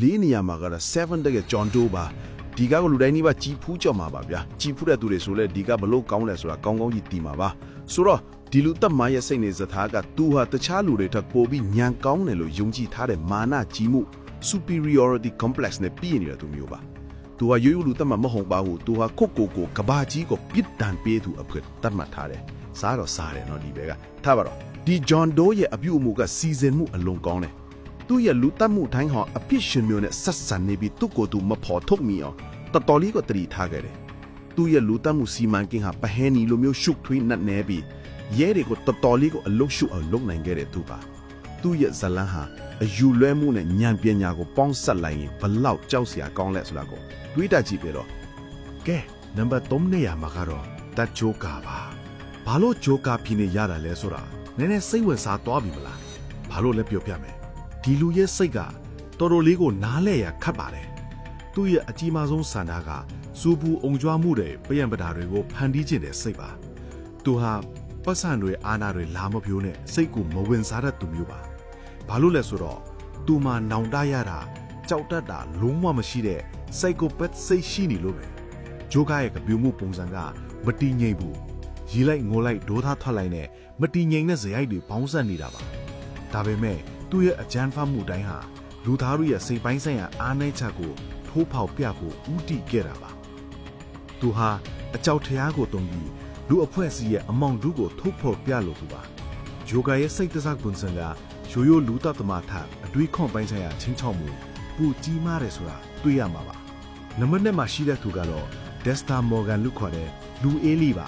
လေးနေရာမှာကတော့7တကဂျွန်တိုပါဒီကကလူတိုင်းနီးပါကြီးဖူးကြော်မှာပါဗျာကြီးဖူးတဲ့သူတွေဆိုလဲဒီကဘလို့ကောင်းလဲဆိုတာကောင်းကောင်းကြီးတီးမှာပါဆိုတော့ဒီလူတက်မရဲ့စိတ်နေစသားကသူဟာတခြားလူတွေထက်ပိုပြီးညံကောင်းတယ်လို့ယုံကြည်ထားတဲ့မာနကြီးမှု superiority complex နဲ့ပြည့်နေတဲ့သူမျိုးပါသူဟာရိုးရိုးလူတက်မမဟုတ်ပါဘူးသူဟာခုတ်ကိုကိုကဘာကြီးကိုပြစ်ဒဏ်ပေးသူအဖြစ်တတ်မှတ်ထားတယ်စားတော့စားတယ်နော်ဒီဘက်ကထားပါတော့ဒီဂျွန်ဒိုရဲ့အပြုအမူကစီစဉ်မှုအလွန်ကောင်းတယ် သူ့ရဲ့လူတက်မှုတိုင်းဟာအပြစ်ရှင်မျိုးနဲ့ဆက်ဆံနေပြီးသူ့ကိုယ်သူမဖော်ထုတ်မိအောင်တော်တော်လေးကိုတတိထားခဲ့တယ်။သူ့ရဲ့လူတက်မှုစီမံကိန်းဟာပဟဲနီလိုမျိုးရှုပ်ထွေးနှက်နဲပြီးရဲတွေကိုတော်တော်လေးကိုအလုရှုအောင်လုပ်နိုင်ခဲ့တဲ့သူပါ။သူ့ရဲ့ဇလန်းဟာအယူလွဲမှုနဲ့ဉာဏ်ပညာကိုပေါင်းစပ်လိုက်ရင်ဘလောက်ကြောက်စရာကောင်းလဲဆိုတာကိုတွေးတတ်ကြည့်ပြတော့ကဲနံပါတ်3နေရာမှာကတော့တက်ဂျိုကာပါဘာလို့ဂျိုကာဖြစ်နေရတာလဲဆိုတာနည်းနည်းစိတ်ဝင်စားသွားပြီမလားဘာလို့လဲပြောပြမယ် ဒီလူရဲ့စိတ်ကတော်တော်လေးကိုနားလဲရခတ်ပါတယ်သူ့ရဲ့အကြီးမားဆုံးဆန္ဒကစူပူအုံကြွားမှုတွေပယံပတာတွေကိုဖန်တီးခြင်းတဲ့စိတ်ပါသူဟာပတ်စံတွေအာနာတွေလာမပြိုးနဲ့စိတ်ကိုမဝင်စားတတ်သူမျိုးပါဘာလို့လဲဆိုတော့သူမှနောင်တရတာကြောက်တတ်တာလုံးဝမရှိတဲ့ psychopath စိတ်ရှိနေလို့ပဲဂျိုကာရဲ့ကပြူမှုပုံစံကမတည်ငြိမ်ဘူးရီလိုက်ငိုလိုက်ဒေါသထွက်လိုက်နဲ့မတည်ငြိမ်တဲ့ဇယိုက်တွေဘောင်းဆက်နေတာပါဒါပေမဲ့ သူ့ရဲ့အကြမ်းဖက်မှုတိုင်းဟာလူသားတို့ရဲ့စိတ်ပိုင်းဆိုင်ရာအားနည်းချက်ကိုထိုးဖောက်ပြဖို့ဥတီခဲ့တာပါသူဟာအကြောက်တရားကိုတုံးပြီးလူအဖွဲ့အစည်းရဲ့အမောင်ဒုကိုထုတ်ဖော်ပြလို့သူပါဂျိုကာရဲ့စိတ်တစားကွန်ဆန်ကရိုးရိုးလူသားသမားထအတွေးခွန်ပိုင်းဆိုင်ရာချင်းချောက်မှုပူကြီးမားတယ်ဆိုတာတွေ့ရမှာပါနံပါတ်1မှာရှိတဲ့သူကတော့ Dexter Morgan လို့ခေါ်တဲ့လူအေးလီပါ